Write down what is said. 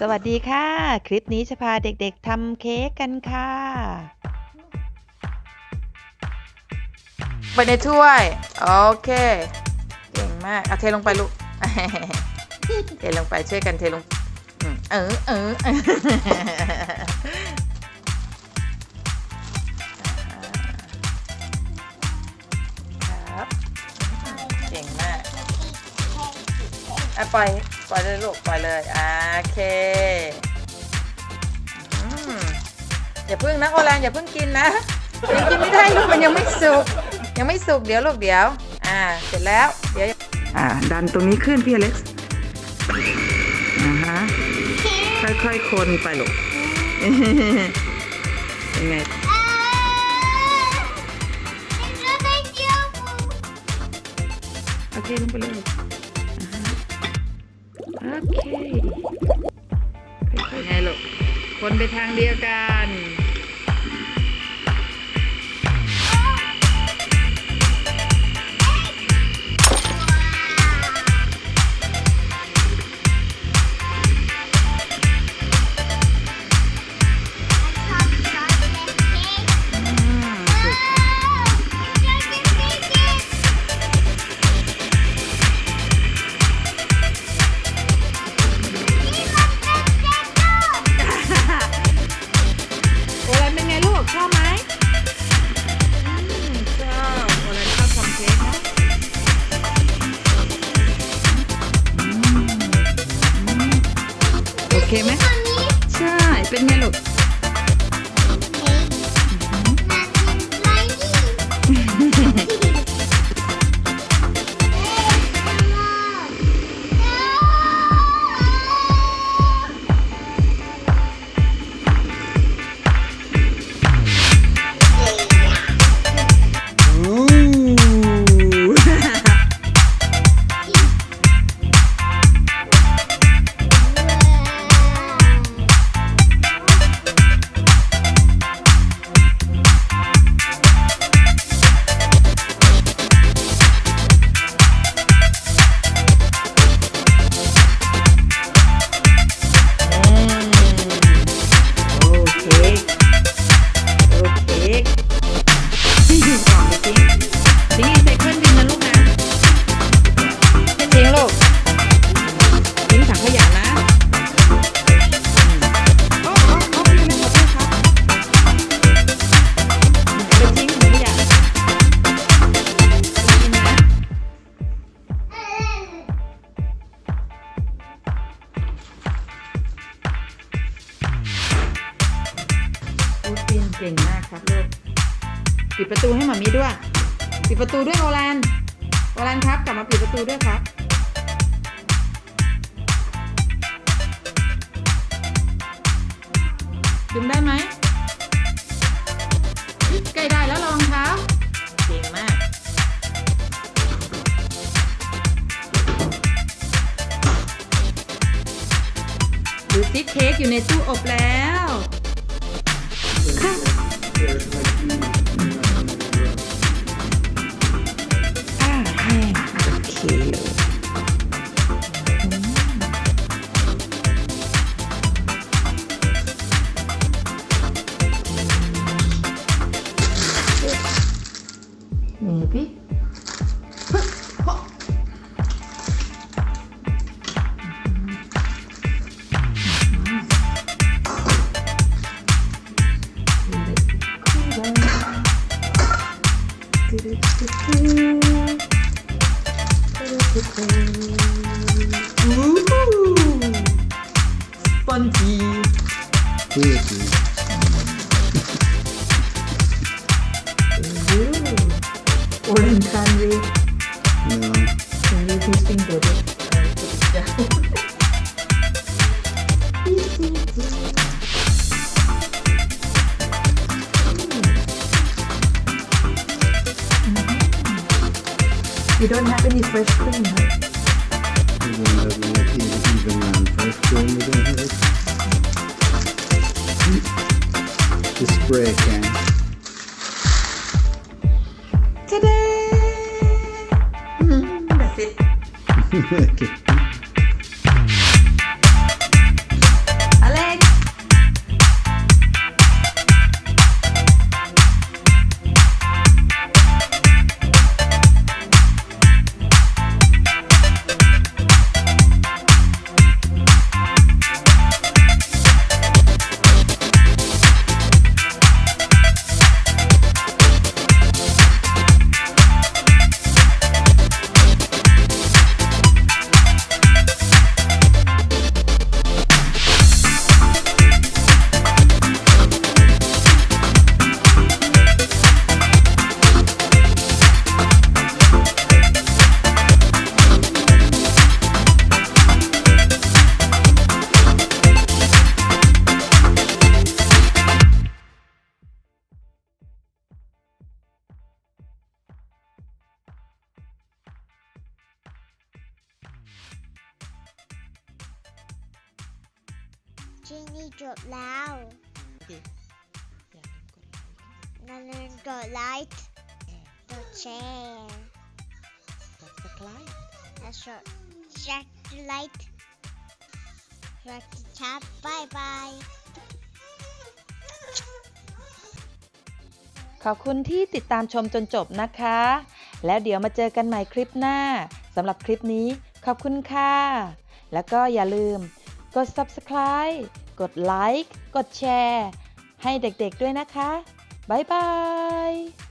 สวัสดีค่ะ คลิปนี้จะพาเด็กๆทำเค้กกันค่ะไปในถ้วย โอเค เก่งมากเอาเทลงไปลูก เทลงไปช่วยกันเทลง เออเออ อะปล่อยปล่อยเลยลูกปล่อยเลยอะโอเคอืมอย่าเพิ่งนะโอแลนอย่าเพิ่งกินนะยังกินไม่ได้ลูกมันยังไม่สุกยังไม่สุกเดี๋ยวลูกเดี๋ยว อ่า เสร็จแล้วเดี๋ยวอ่า ดันตรงนี้ขึ้นพี่อเล็กซ์อ่าฮะค่อยๆคนไปลูกเป็นไงโอเคลงไปเลยอ่าฮะ โอเคค่อยๆไงลูกคนไปทางเดียวกัน เคไหมใช่ เป็นไงลูก ครับลูกปิดประตูให้หมามีด้วย ปิดประตูด้วยโอแลนโอแลนครับกลับมาปิดประตูด้วยครับดึงได้ไหมใกล้ได้แล้วรองเท้าเก่งมากดูสิเค้กอยู่ในตู้อบแล้ว สปอนจี Pretty. โอเ You don't have any fresh cream, huh? We don't have any even, um, fresh cream. We don't have it. The spray can. Ta-da! Mm, that's it. okay. ที่นี่จบแล้วอย่าลืมกดไลค์อย่าลืมกดไลค์กดแชร์กด subscribe และกดแชร์ไลค์รักชับบายบายขอบคุณที่ติดตามชมจนจบนะคะ แล้วเดี๋ยวมาเจอกันใหม่คลิปหน้าสำหรับคลิปนี้ขอบคุณค่ะ แล้วก็อย่าลืม กด subscribe กดไลค์ กดแชร์ ให้เด็กๆด้วยนะคะ บ๊ายบาย